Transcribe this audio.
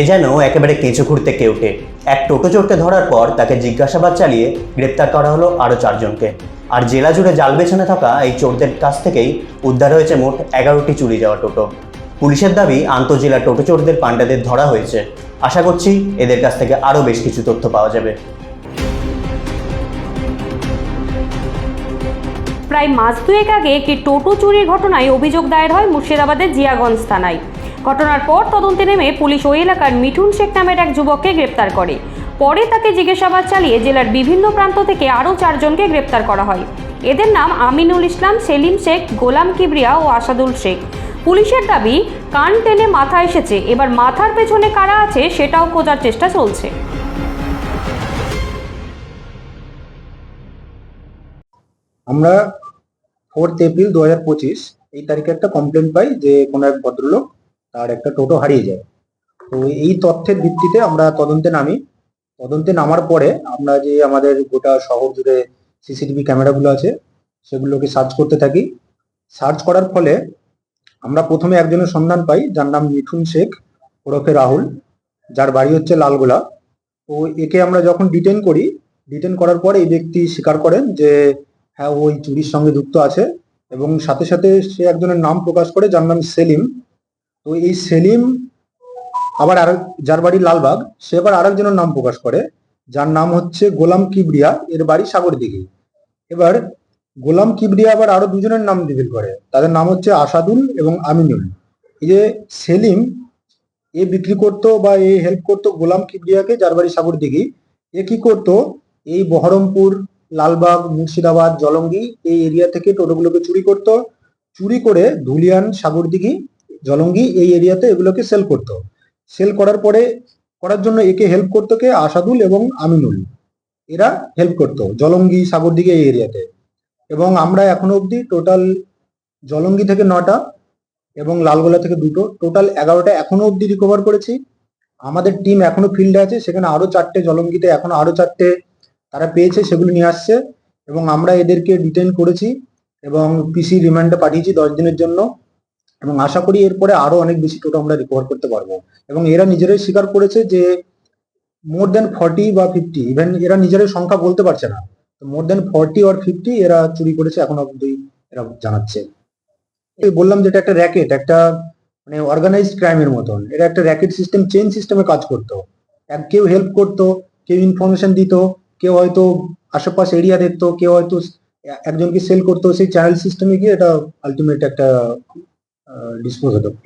এ যেন একেবারে কেঁচো খুঁড়তে কেউটে এক টোটো চোরকে ধরার পর তাকে জিজ্ঞাসাবাদ চালিয়ে গ্রেপ্তার করা হলো আরও চারজনকে। আর জেলা জুড়ে জাল বেছনে থাকা এই চোরদের কাছ থেকেই উদ্ধার হয়েছে মোট এগারোটি চুরি যাওয়া টোটো। পুলিশের দাবি, আন্তঃজেলা টোটো চোরদের পাণ্ডাদের ধরা হয়েছে। আশা করছি এদের কাছ থেকে আরও বেশ কিছু তথ্য পাওয়া যাবে। প্রায় মাস দুয়েক আগে একটি টোটো চুরির ঘটনায় অভিযোগ দায়ের হয় মুর্শিদাবাদের জিয়াগঞ্জ থানায়। ঘটনার পর তদন্তে নেমে পুলিশ ওই এলাকার মিঠুন শেখ নামের এক যুবককে গ্রেপ্তার করে। পরে তাকে জিজ্ঞাসাবাদ চালিয়ে জেলার বিভিন্ন প্রান্ত থেকে আরও চারজনকে গ্রেপ্তার করা হয়। এদের নাম আমিনুল ইসলাম, সেলিম শেখ, গোলাম কিবরিয়া ও আসাদুল শেখ। পুলিশের দাবি, কান টেনে মাথা এসেছে, এবার মাথার পেছনে কারা আছে সেটাও খোঁজার চেষ্টা চলছে। আমরা ফোর্থ এপ্রিল দু হাজার পঁচিশ, এই তারিখে একটা কমপ্লেন পাই যে কোনো এক ভদ্রলোক তার একটা টোটো হারিয়ে যায়। তো এই তথ্যের ভিত্তিতে আমরা তদন্তে নামি। তদন্তে নামার পরে আমরা যে আমাদের গোটা শহর জুড়ে সিসিটিভি ক্যামেরাগুলো আছে, সেগুলোকে সার্চ করতে থাকি। সার্চ করার ফলে আমরা প্রথমে একজনের সন্ধান পাই, যার নাম মিঠুন শেখ, ওরফে রাহুল, যার বাড়ি হচ্ছে লালগোলা। তো একে আমরা যখন ডিটেন করি ডিটেন করার পরে এই ব্যক্তি স্বীকার করেন যে হ্যাঁ ওই চুরির সঙ্গে যুক্ত আছে। এবং সাথে সাথে সে একজনের নাম প্রকাশ করে, যার নাম সেলিম। তো এই সেলিম, আবার আর যার বাড়ি লালবাগ, সে আবার আরেকজনের নাম প্রকাশ করে, যার নাম হচ্ছে গোলাম কিবরিয়া, এর বাড়ি সাগর দিঘি। এবার গোলাম কিবরিয়া আবার আরও দুজনের নাম রিভিল করে, তাদের নাম হচ্ছে আসাদুল এবং আমিনুল। এই যে সেলিম, এ বিক্রি করতো বা এ হেল্প করতো গোলাম কিবরিয়াকে, যার বাড়ি সাগর দিঘি। এ কি করতো? এই বহরমপুর, লালবাগ, মুর্শিদাবাদ, জলঙ্গি, এই এরিয়া থেকে টোটোগুলোকে চুরি করত। চুরি করে ধুলিয়ান সাগরদিঘি জলঙ্গি এই এরিয়াতে এগুলোকে সেল করত। সেল করার পরে, করার জন্য একে হেল্প করতো কে? আসাদুল এবং আমিনুল। এরা হেল্প করত জলঙ্গি সাগরদিঘি এই এরিয়াতে। এবং আমরা এখনও অবধি টোটাল জলঙ্গি থেকে নটা এবং লালগোলা থেকে দুটো। টোটাল এগারোটা এখনও অবধি রিকভার করেছি। আমাদের টিম এখনও ফিল্ডে আছে। সেখানে আরও চারটে জলঙ্গিতে, এখনও আরও চারটে তারা পেয়েছে, সেগুলো নিয়ে আসছে। এবং আমরা এদেরকে ডিটেন করেছি এবং পিসি রিমান্ডে পাঠিয়েছি দশ দিনের জন্য। এবং আশা করি এরপরে আরও অনেক বেশি টোটো আমরা রিকভার করতে পারব। এবং এরা নিজেরাই স্বীকার করেছে যে মোর দেন ফর্টি বা ফিফটি ইভেন এরা নিজেরাই সংখ্যা বলতে পারছে না। মোর দেন ফর্টি আর ফিফটি এরা চুরি করেছে এখন অব্দি এরা জানাচ্ছে। বললাম যে এটা একটা র্যাকেট একটা মানে অর্গানাইজড ক্রাইমের মতন। এটা একটা র্যাকেট সিস্টেম চেন সিস্টেমে কাজ করতো। কেউ হেল্প করতো, কেউ ইনফরমেশন দিত, কেউ হয়তো আশেপাশ এরিয়া দেখতো, কেউ হয়তো একজনকে সেল করতো, সেই চ্যানেল সিস্টেমে গিয়ে এটা আলটিমেট একটা Euh, disposable